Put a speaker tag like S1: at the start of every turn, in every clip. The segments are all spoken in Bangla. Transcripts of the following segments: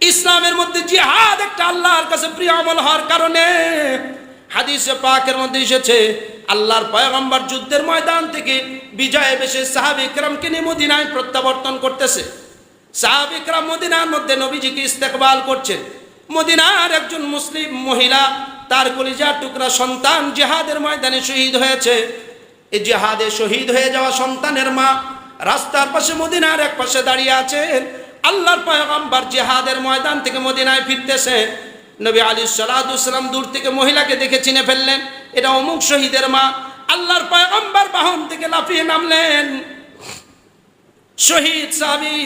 S1: ইসলামের মধ্যে জিহাদ একটা আল্লাহর কাছে প্রিয় আমল হওয়ার কারণে হাদিসে পাকের মধ্যে এসেছে, আল্লাহর পয়গম্বর যুদ্ধের ময়দান থেকে বিজয় বেশে সাহাবিকরামকে নিয়ে মদিনায় প্রত্যাবর্তন করতেছে। সাহাবিকরাম মদিনার মধ্যে নবীজিকে ইস্তেকবাল করছেন। মদিনার একজন মুসলিম মহিলা, তার কলিজার টুকরা সন্তান জেহাদের ময়দানে শহীদ হয়েছে। এই জেহাদে শহীদ হয়ে যাওয়া সন্তানের মা রাস্তার পাশে মদিনার এক পাশে দাঁড়িয়ে আছেন। আল্লাহর পয়গম্বর জিহাদের ময়দান থেকে মদিনায় ফিরতেছে। নবী আলী সালাদুসালাম দূর থেকে মহিলাকে দেখে চিনে ফেললেন। এটা অমুক শহীদের মা। আল্লাহর পয়গম্বর বাহন থেকে লাফিয়ে নামলেন। শহীদ সাহাবি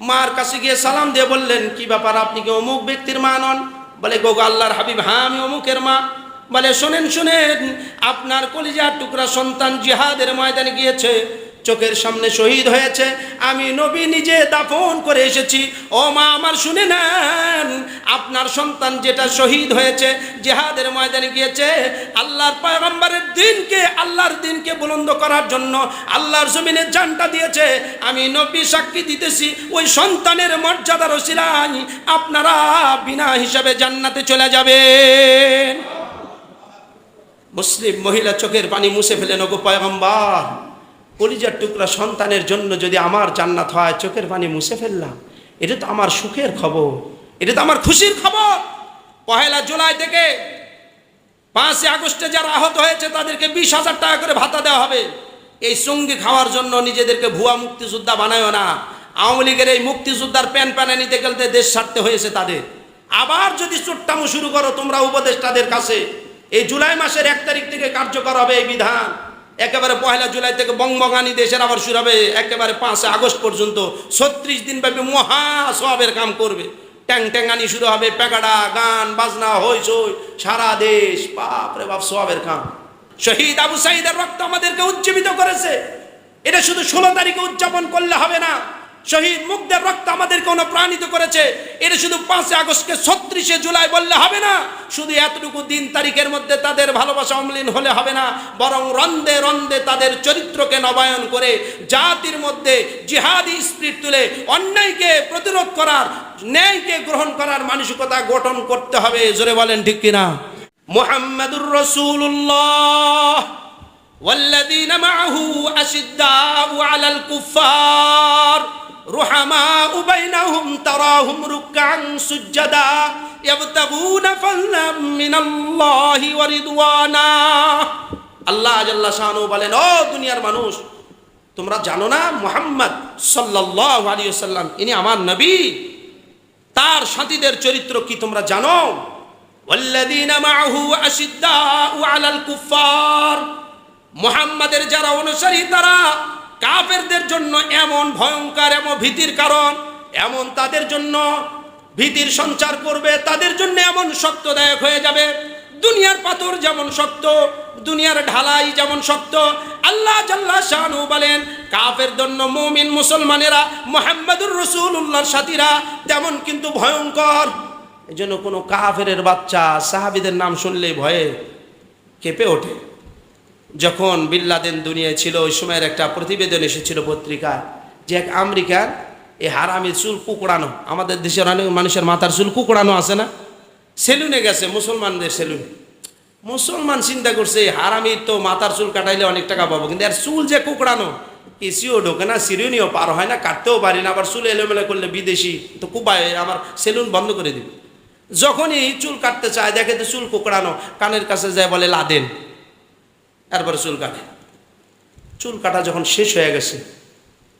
S1: মার কাছে গিয়ে সালাম দিয়ে বললেন, কি ব্যাপার, আপনি কি অমুক ব্যক্তির মা নন? বলে গোগো আল্লাহর হাবিব হ্যাঁ আমি অমুকের মা। বলে, শোনেন শোনেন, আপনার কলিজার টুকরা সন্তান জিহাদের ময়দানে গিয়েছে। চোখের সামনে শহীদ হয়েছে। আমি নবী নিজে দাফন করে এসেছি। ও মা, আমার শুনে নেন, আপনার সন্তান যেটা শহীদ হয়েছে, জেহাদের ময়দানে গিয়েছে, আল্লাহর পয়গম্বরের দিনকে, আল্লাহর দিনকে বুলন্দ করার জন্য আল্লাহর জমিনে জানটা দিয়েছে। আমি নবী সাক্ষী দিতেছি, ওই সন্তানের মর্যাদার ওসিলাই আপনারা বিনা হিসাবে জান্নাতে চলে যাবেন। মুসলিম মহিলা চোখের পানি মুছে ফেলেন, ওগো পয়গম্বর। কলিজার টুকরা সন্তানের জন্য যদি আমার জান্নাত হয়, চোখের পানি মুছে ফেললাম। এটা তো আমার সুখের খবর। এটা তো আমার খুশির খবর। পহেলা জুলাই থেকে পাঁচই আগস্টে যারা আহত হয়েছে, তাদেরকে বিশ হাজার টাকা করে ভাতা দেওয়া হবে। এই সঙ্গী খাওয়ার জন্য নিজেদেরকে ভুয়া মুক্তিযোদ্ধা বানায়ও না। আওয়ামী লীগের এই মুক্তিযোদ্ধার প্যান প্যানে নিতে গেলতে দেশ ছাড়তে হয়েছে তাদের। আবার যদি চোট্টামো শুরু করো, তোমরা উপদেষ্টাদের কাছে। এই জুলাই মাসের এক তারিখ থেকে কার্যকর হবে এই বিধান। একেবারে পয়লা জুলাই থেকে বঙ্গবঙ্গানি দেশের আবার শুরু হবে। একেবারে পাঁচ আগস্ট পর্যন্ত ছত্রিশ দিন ব্যাপী মহা সবের কাম করবে। ট্যাং ট্যাঙ্গানি শুরু হবে, প্যাকাডা, গান, বাজনা হই সই সারা দেশ, বাপ রে বাপ, সবের কাম। শহীদ আবু সাইদের রক্ত আমাদেরকে উজ্জীবিত করেছে। এটা শুধু ষোলো তারিখে উদযাপন করলে হবে না। শহীদ মুগ্ধের রক্ত আমাদেরকে অনুপ্রাণিত করেছে এটা শুধু পাঁচই আগস্টকে ছত্রিশে জুলাই বললে হবে না শুধু এতটুকু দিন তারিখের মধ্যে তাদের ভালোবাসা অমলিন হলে হবে না বরং রন্দে রন্দে তাদের চরিত্রকে নবায়ন করে জাতির মধ্যে জিহাদি স্পিরিট তুলে অন্যায়কে প্রতিরোধ করার ন্যায়কে গ্রহণ করার মানসিকতা গঠন করতে হবে জোরে বলেন ঠিক কিনা মোহাম্মদুর রসুল্লাহ والذين معه أشداء على الكفار رحماء بينهم تراهم ركعا سجدا يبتغون فضلا من الله ورضوانا আল্লাহ জাল্লা শাহানু বলেন ও দুনিয়ার মানুষ তোমরা জানো না মুহাম্মদ সাল্লাল্লাহু আলাইহি সাল্লাম ইনি আমার নবী তার সাথীদের চরিত্র কি তোমরা জানো والذين معه أشداء على الكفار মোহাম্মদের যারা অনুসারী তারা কাফেরদের জন্য এমন ভয়ঙ্কর, এমন ভীতির কারণ, এমন তাদের জন্য ভীতির সঞ্চার করবে, তাদের জন্য এমন শক্তদায়ক হয়ে যাবে। দুনিয়ার পাথর যেমন শক্ত, দুনিয়ার ঢালাই যেমন শক্ত, আল্লাহ জাল্লাহ শাহানু বলেন, কাফের জন্য মুমিন মুসলমানেরা, মোহাম্মদুর রসুল্লাহর সাথীরা, তেমন কিন্তু ভয়ঙ্কর। এই জন্য কোনো কাফের বাচ্চা সাহাবিদের নাম শুনলেই ভয়ে কেঁপে ওঠে। যখন বিল্লাদেন দুনিয়ায় ছিল, ওই সময়ের একটা প্রতিবেদন এসেছিল পত্রিকায় যে এক আমেরিকার এই হারামি চুল কুকড়ানো, আমাদের দেশের অনেক মানুষের মাথার চুল কুকড়ানো আছে না? সেলুনে গেছে, মুসলমানদের সেলুনে। মুসলমান চিন্তা করছে হারামি তো মাথার চুল কাটাইলে অনেক টাকা পাবো, কিন্তু আর চুল যে কুকড়ানো এসিও ঢোকে না, সিরিয়নিও পার হয় না, কাটতেও পারি না, আবার চুল এলোমেলো করলে বিদেশি, তো কুপায় আমার সেলুন বন্ধ করে দিবে। যখনই চুল কাটতে চায়, দেখে তো চুল কুকড়ানো, কানের কাছে যায় বলে, লাদেন। তারপরে চুল কাটে। চুল কাটা যখন শেষ হয়ে গেছে,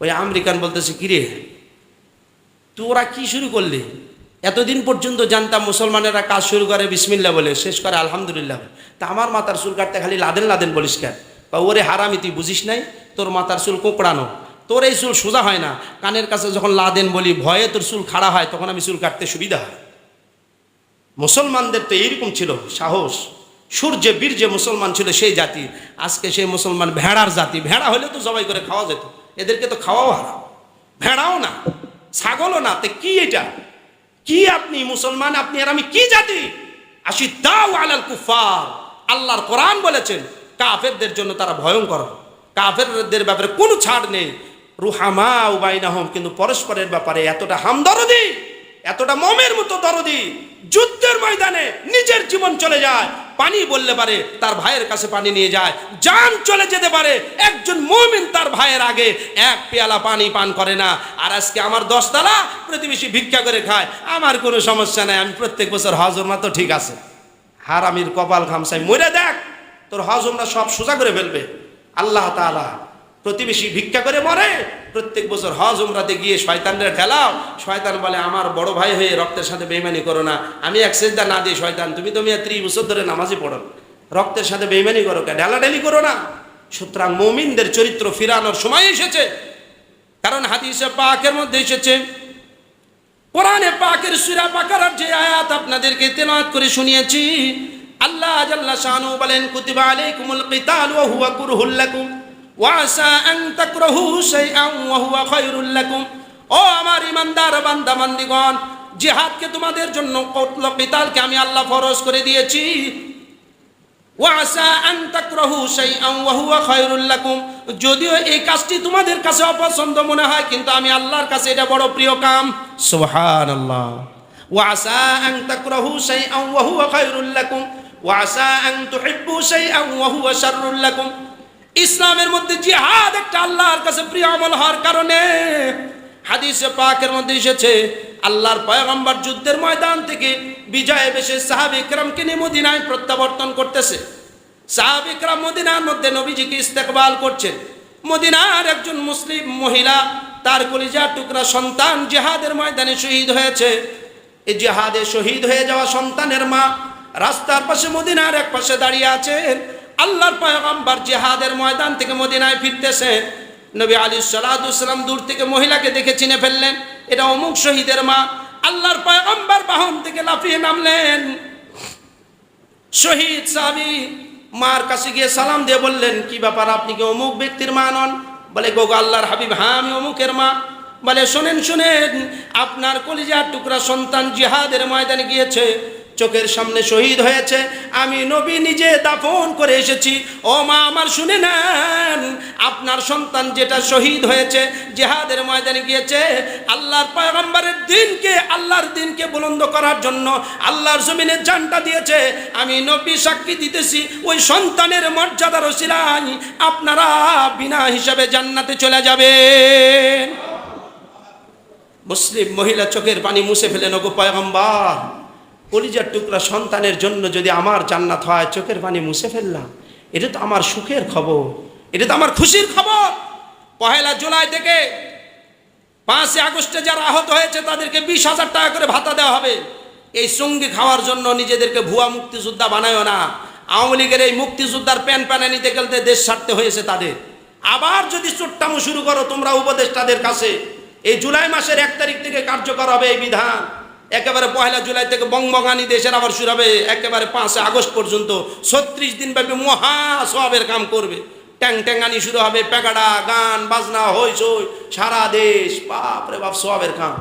S1: ওই আমেরিকান বলতেছে কিরে তোরা কি শুরু করলি? এতদিন পর্যন্ত জানতাম মুসলমানেরা কাজ শুরু করে বিসমিল্লা বলে, শেষ করে আলহামদুলিল্লাহ। তা আমার মাথার চুল কাটতে খালি লাদেন লাদেন বলিস কেন? বা ওরে হারামি, তুই বুঝিস নাই? তোর মাথার চুল কোঁকড়ানো। তোর এই চুল সোজা হয় না। কানের কাছে যখন লাদেন বলি, ভয়ে তোর চুল খাড়া হয়, তখন আমি চুল কাটতে সুবিধা হয়। মুসলমানদের তো এইরকম ছিল, সাহস। সূর্যে বীর্যে মুসলমান ছিল সেই জাতি। আজকে সেই মুসলমান ভেড়ার জাতি। ভেড়া হলে তো জবাই করে খাওয়া যেত। এদেরকে তো খাওয়াও হারাম। ভেড়াও না, ছাগলও না। তে কি এটা? কি আপনি মুসলমান? আপনি আর আমি কি জাতি? আসি দাও আলাল কুফার আল্লাহর কোরআন বলেছেন, কাফেরদের জন্য তারা ভয়ঙ্কর। কাফেরদের ব্যাপারে কোনো ছাড় নেই। রুহামা উবাইনাহম কিন্তু পরস্পরের ব্যাপারে এতটা হামদরদি এতটা মমের মতো দরদি। যুদ্ধের ময়দানে নিজের জীবন চলে যায়। পানি বললে পারে, তার ভাইয়ের কাছে পানি নিয়ে যায়। যান চলে যেতে পারে, একজন মমিন তার ভাইয়ের আগে। এক পেয়ালা পানি পান করে না। আর আজকে আমার দশতলা প্রতিবেশী ভিক্ষা করে খায়। আমার কোনো সমস্যা নাই, আমি প্রত্যেক বছর হজর তো ঠিক আছে। হারামির কপাল খামসাই মরে দেখ, তোর হজমরা সব সোজা করে ফেলবে। আল্লাহ তাআলা প্রতিবেশী ভিক্ষা করে মরে। প্রত্যেক বছর হজ উমরাতে গিয়ে শয়তানরা ঠেলাও। শয়তান বলে, আমার বড় ভাই হয়ে রক্তের সাথে বেইমানি করো না। আমি এক সেজদা না দিই শয়তান। তুমি তো মিয়া ত্রিশ বছর ধরে নামাজই পড়ো। রক্তের সাথে বেইমানি করো কে? ঢেলাঢেলি করো না। সুতরাং মমিনদের চরিত্র ফিরানোর সময় এসেছে। কারণ হাদিসে পাকের মধ্যে এসেছে, কোরআনে পাকের সুরা বাকারার যে আয়াত আপনাদেরকে তেলাওয়াত করে শুনিয়েছি, আল্লাহ জাল্লা শানু বলেন, কুতিবা আলাইকুমুল কিতাল ওয়া হুয়া কুরহুল লাকুম। ওয়া আসা আন তাকরাহু শাইআন ওয়া হুয়া খায়রুল লাকুম। ও আমার ইমানদার বান্দা, বান্দিগণ, জিহাদকে তোমাদের জন্য কতল কিতালকে আমি আল্লাহ ফরজ করে দিয়েছি। ওয়াসা আন তাকরাহু শাইআন ওয়া হুয়া খায়রুল লাকুম। যদিও এই কাজটি তোমাদের কাছে অপছন্দ মনে হয়, কিন্তু আমি আল্লাহর কাছে এটা বড় প্রিয় কাম। সুবহানাল্লাহ। ওয়াসা আন তাকরাহু শাইআন ওয়া হুয়া খায়রুল লাকুম। ওয়াসা আন তুহিব্বু শাইআন ওয়া হুয়া শাররুল লাকুম। ইসলামের মধ্যে জিহাদ একটা আল্লাহর কাছে প্রিয় আমল হওয়ার কারণে হাদিসে পাকের মধ্যে এসেছে, আল্লাহর পয়গম্বর যুদ্ধের ময়দান থেকে বিজয় বেশে সাহাবিকরামকে নিয়ে মদিনায় প্রত্যাবর্তন করতেছে। সাহাবিকরাম মদিনার মধ্যে নবীজিকে ইস্তেকবাল করছেন। মদিনার একজন মুসলিম মহিলা, তার কলিজার টুকরা সন্তান জেহাদের ময়দানে শহীদ হয়েছে। এই জেহাদে শহীদ হয়ে যাওয়া সন্তানের মা রাস্তার পাশে মদিনার এক পাশে দাঁড়িয়ে আছেন। আল্লাহর পয়গম্বর জেহাদের ময়দান থেকে মদিনায় ফিরতেছেন নবী আলী সালাম দূর থেকে মহিলাকে দেখে চিনে ফেললেন। এটা অমুক শহীদের মা। আল্লাহর পয়গম্বর বাহন থেকে লাফিয়ে নামলেন। শহীদ সাহাবি মার কাছে গিয়ে সালাম দিয়ে বললেন, কি ব্যাপার, আপনি কি অমুক ব্যক্তির মা নন? বলে, গোগো আল্লাহর হাবিব হ্যাঁ আমি অমুকের মা। বলে, শোনেন শোনেন, আপনার কলিজার টুকরা সন্তান জিহাদের ময়দানে গিয়েছে। চোখের সামনে শহীদ হয়েছে। আমি নবী নিজে দাফন করে এসেছি। ও মা, আমার শুনে নেন, আপনার সন্তান যেটা শহীদ হয়েছে, জেহাদের ময়দানে গিয়েছে, আল্লাহর পয়গম্বরের দিনকে, আল্লাহর দিনকে বুলন্দ করার জন্য আল্লাহর জমিনে জানটা দিয়েছে। আমি নবী সাক্ষী দিতেছি, ওই সন্তানের মর্যাদার ওসিলাই আপনারা বিনা হিসাবে জান্নাতে চলে যাবেন। মুসলিম মহিলা চোখের পানি মুছে ফেলেন ওগো পয়গম্বর। কলিজার টুকরা সন্তানের জন্য যদি আমার জান্নাত হয়, চোখের পানি মুছে ফেললাম। এটা তো আমার সুখের খবর। এটা তো আমার খুশির খবর। পহেলা জুলাই থেকে পাঁচই আগস্টে যারা আহত হয়েছে, তাদেরকে বিশ হাজার টাকা করে ভাতা দেওয়া হবে। এই সঙ্গী খাওয়ার জন্য নিজেদেরকে ভুয়া মুক্তিযোদ্ধা বানায়ও না। আওয়ামী লীগের এই মুক্তিযোদ্ধার প্যান প্যানে নিতে গেলতে দেশ ছাড়তে হয়েছে তাদের। আবার যদি চোট্টামো শুরু করো, তোমরা উপদেষ্টাদের কাছে। এই জুলাই মাসের এক তারিখ থেকে কার্যকর হবে এই বিধান। একেবারে পয়লা জুলাই থেকে বঙ্গবাঙালি দেশের আবার শুরু হবে, একেবারে পাঁচই আগস্ট পর্যন্ত। ছত্রিশ দিন ব্যাপী মহা সবের কাম করবে। ট্যাং ট্যাঙ্গানি শুরু হবে, প্যাকাডা, গান, বাজনা, হইচই, সারা দেশ বাপ রে বাপ, সবের কাম।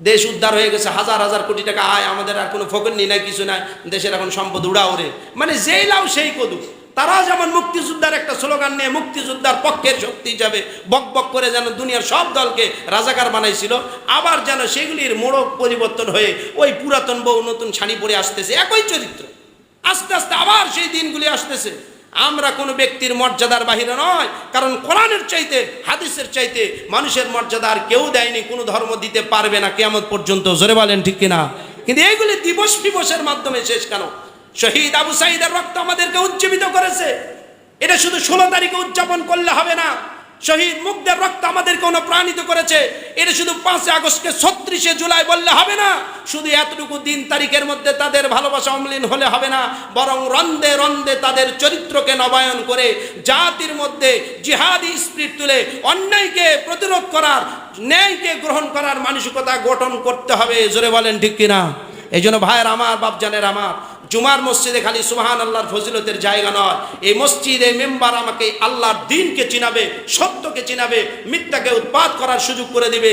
S1: দেশ উদ্ধার হয়ে গেছে, হাজার হাজার কোটি টাকা আয়, আমাদের আর কোনো ফকর নেই, নাই, কিছু নাই, দেশের এখন সম্পদ উড়া ওরে মানে যেই লাও সেই কদু তারা যেমন মুক্তিযোদ্ধার একটা স্লোগান নিয়ে মুক্তিযোদ্ধার পক্ষের শক্তি যাবে, বক বক করে যেন দুনিয়ার সব দলকে রাজাকার বানাইছিল, আবার যেন সেগুলির মোড়ক পরিবর্তন হয়ে ওই পুরাতন বউ নতুন শাড়ি পরে আসতেছে, একই চরিত্র। আস্তে আস্তে আবার সেই দিনগুলি আসতেছে। আমরা কোনো ব্যক্তির মর্যাদার বাহিরে নয়, কারণ কোরআনের চাইতে, হাদিসের চাইতে মানুষের মর্যাদা আর কেউ দেয়নি, কোনো ধর্ম দিতে পারবে না কেমন পর্যন্ত। জোরে বলেন ঠিক কিনা? কিন্তু এইগুলি দিবস দিবসের মাধ্যমে শেষ কেন? শহীদ আবু সাইদের রক্ত আমাদেরকে উজ্জীবিত করেছে। এটা শুধু ষোলো তারিখে উদযাপন করলে হবে না। শহীদ মুগ্ধের রক্ত আমাদেরকে অনুপ্রাণিত করেছে। এটা শুধু পাঁচই আগস্টকে ছত্রিশে জুলাই বললে হবে না। শুধু এতটুকু দিন তারিখের মধ্যে তাদের ভালোবাসা অমলিন হলে হবে না। বরং রন্দে রন্দে তাদের চরিত্রকে নবায়ন করে জাতির মধ্যে জিহাদি স্পিরিট তুলে অন্যায়কে প্রতিরোধ করার, ন্যায়কে গ্রহণ করার মানসিকতা গঠন করতে হবে। জোরে বলেন ঠিক কিনা? এই জন্য ভাইয়ের আমার, বাপজানের আমার জুমার মসজিদে খালি সুহান আল্লাহর ফজিলতের জায়গা নয়। এই মসজিদে মেম্বার আমাকে আল্লাহর দিনকে চিনাবে, সত্যকে চিনাবে, মিথ্যাকে উৎপাদ করার সুযোগ করে দিবে।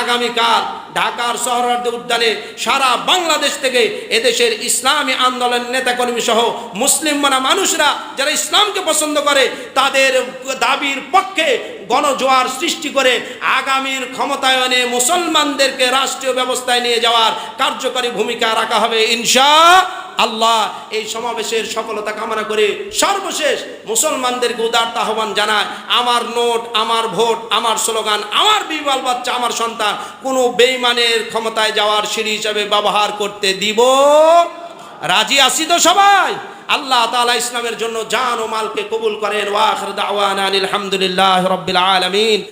S1: আগামীকাল ঢাকার শহরার্থ উদ্যানে সারা বাংলাদেশ থেকে এদেশের ইসলামী আন্দোলন নেতাকর্মী সহ মুসলিম মানা মানুষরা যারা ইসলামকে পছন্দ করে, তাদের দাবির পক্ষে গণজোয়ার সৃষ্টি করে আগামীর ক্ষমতায়নে মুসলমানদেরকে রাষ্ট্রীয় ব্যবস্থায় নিয়ে যাওয়ার কার্যকরী ভূমিকা রাখা হবে। ইনশা আল্লাহ এই সমাবেশের সফলতা কামনা করে সর্বশেষ মুসলমানদেরকে উদারতা আহ্বান জানায়, আমার নোট, আমার ভোট, আমার স্লোগান, আমার বিবাল বাচ্চা, আমার সন্তান, কোনো বেইমানের ক্ষমতায় যাওয়ার সিঁড়ি হিসাবে ব্যবহার করতে দিব। রাজি আসি তো সবাই? আল্লাহ তালা ইসলামের জন্য জান ও মালকে কবুল করেন। ওয়াখর দাওয়ান আলহামদুলিল্লাহ রবিল আলামিন।